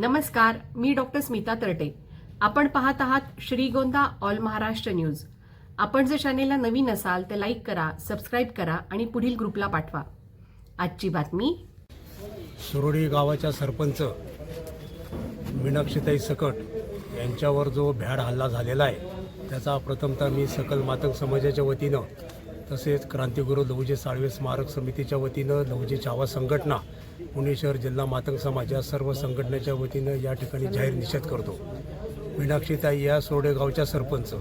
नमस्कार मी डॉक्टर स्मिता तरटे. आपण पाहत आहात श्रीगोंदा ऑल महाराष्ट्र न्यूज. आपण जर चॅनेलला नवीन असाल तर लाईक करा सबस्क्राईब करा आणि पुढील ग्रुपला पाठवा. आजची बातमी. सुरोडी गावाच्या सरपंच मीनाक्षीताई सकट यांच्यावर जो भ्याड हल्ला झालेला आहे त्याचा प्रथमतः मी सकल मातंग समाजाच्या वतीनं तसेच क्रांतिगुरू लहुजी साळवे स्मारक समितीच्या वतीनं लहुजी छावा संघटना पुणे शहर जिल्हा मातंग समाज या सर्व संघटनेच्या वतीनं या ठिकाणी जाहीर निषेध करतो. मीनाक्षीताई या सोडेगावच्या सरपंच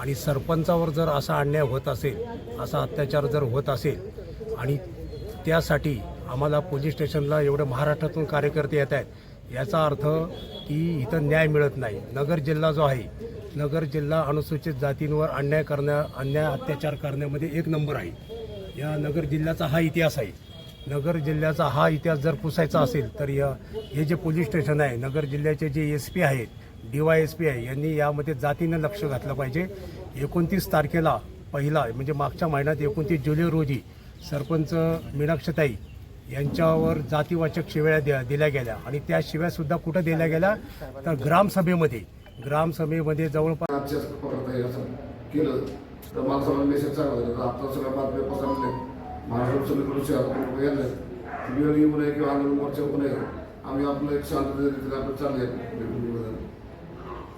आणि सरपंचावर जर असा अन्याय होत असेल असा अत्याचार जर होत असेल आणि त्यासाठी आम्हाला पोलीस स्टेशनला एवढं महाराष्ट्रातून कार्यकर्ते येत आहेत याचा अर्थ की इथं न्याय मिळत नाही. नगर जिल्हा जो आहे नगर जिल्हा अनुसूचित जातींवर अन्याय करण्या अन्याय अत्याचार करण्यामध्ये एक नंबर आहे. या नगर जिल्ह्याचा हा इतिहास आहे. नगर जिल्ह्याचा हा इतिहास जर पुसायचा असेल तर या हे जे पोलीस स्टेशन आहे नगर जिल्ह्याचे जे एस पी आहेत डी वाय एस पी आहे यांनी यामध्ये जातीनं लक्ष घातलं पाहिजे. एकोणतीस तारखेला पहिला म्हणजे मागच्या महिन्यात एकोणतीस जुलै रोजी सरपंच मीनाक्षताई यांच्यावर जातीवाचक शिव्या द्या दिल्या गेल्या. आणि त्या शिव्यासुद्धा कुठं दिल्या गेल्या? तर ग्रामसभेमध्ये. ग्रामसभेमध्ये जवळपास आजच्या असं केलं. तर मला मेसेज चांगला झाला आता सगळ्या बातम्या पसरले महाराष्ट्र सगळीकडून शहरात येणार वेळ येऊ नये किंवा आंदोलन मोर्चा होऊ नये. आम्ही आपलं एक शांततेच्या आपण चालले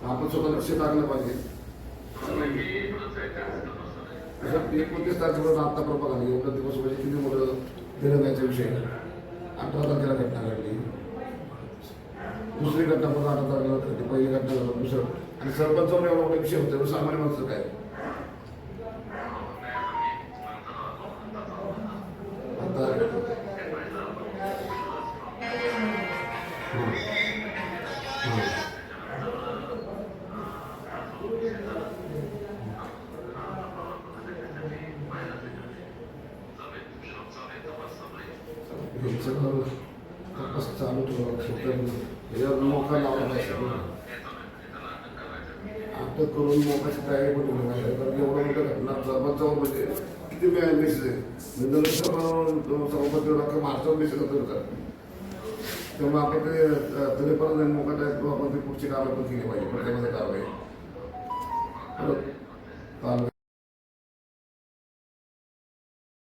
आपण स्वतः लक्ष टाकलं पाहिजे. एकोणतीस तारखेपर्यंत आत्ता प्रभाग आली एवढा दिवस म्हणजे किती मुलं दिलं द्यायचा विषय अठरा तारखेला घटना घडली. दुसरी घटना पण अठरा तारखेला घडली पहिली घटना झाली दुसरं आणि सरपंचावर एवढा मोठा विषय होता सामान्य माणसं काय आता हे सगळं तपास चालू ठेवा फक्त यावर मोका लावला पाहिजे आता करून मोकाची तयारी पण ठेवली पाहिजे कारण एवढं मोठं घटना म्हणजे किती वेळ मेसेज आहे. म्हणजे सभापती डॉक्टर महाराष्ट्रावर मेसेज का? तेव्हा आपण ते अ, तरी पण मोका टाईप आपण ते पुढची कारवाई पण केली पाहिजे. प्रत्येकाची कारवाई. चालेल.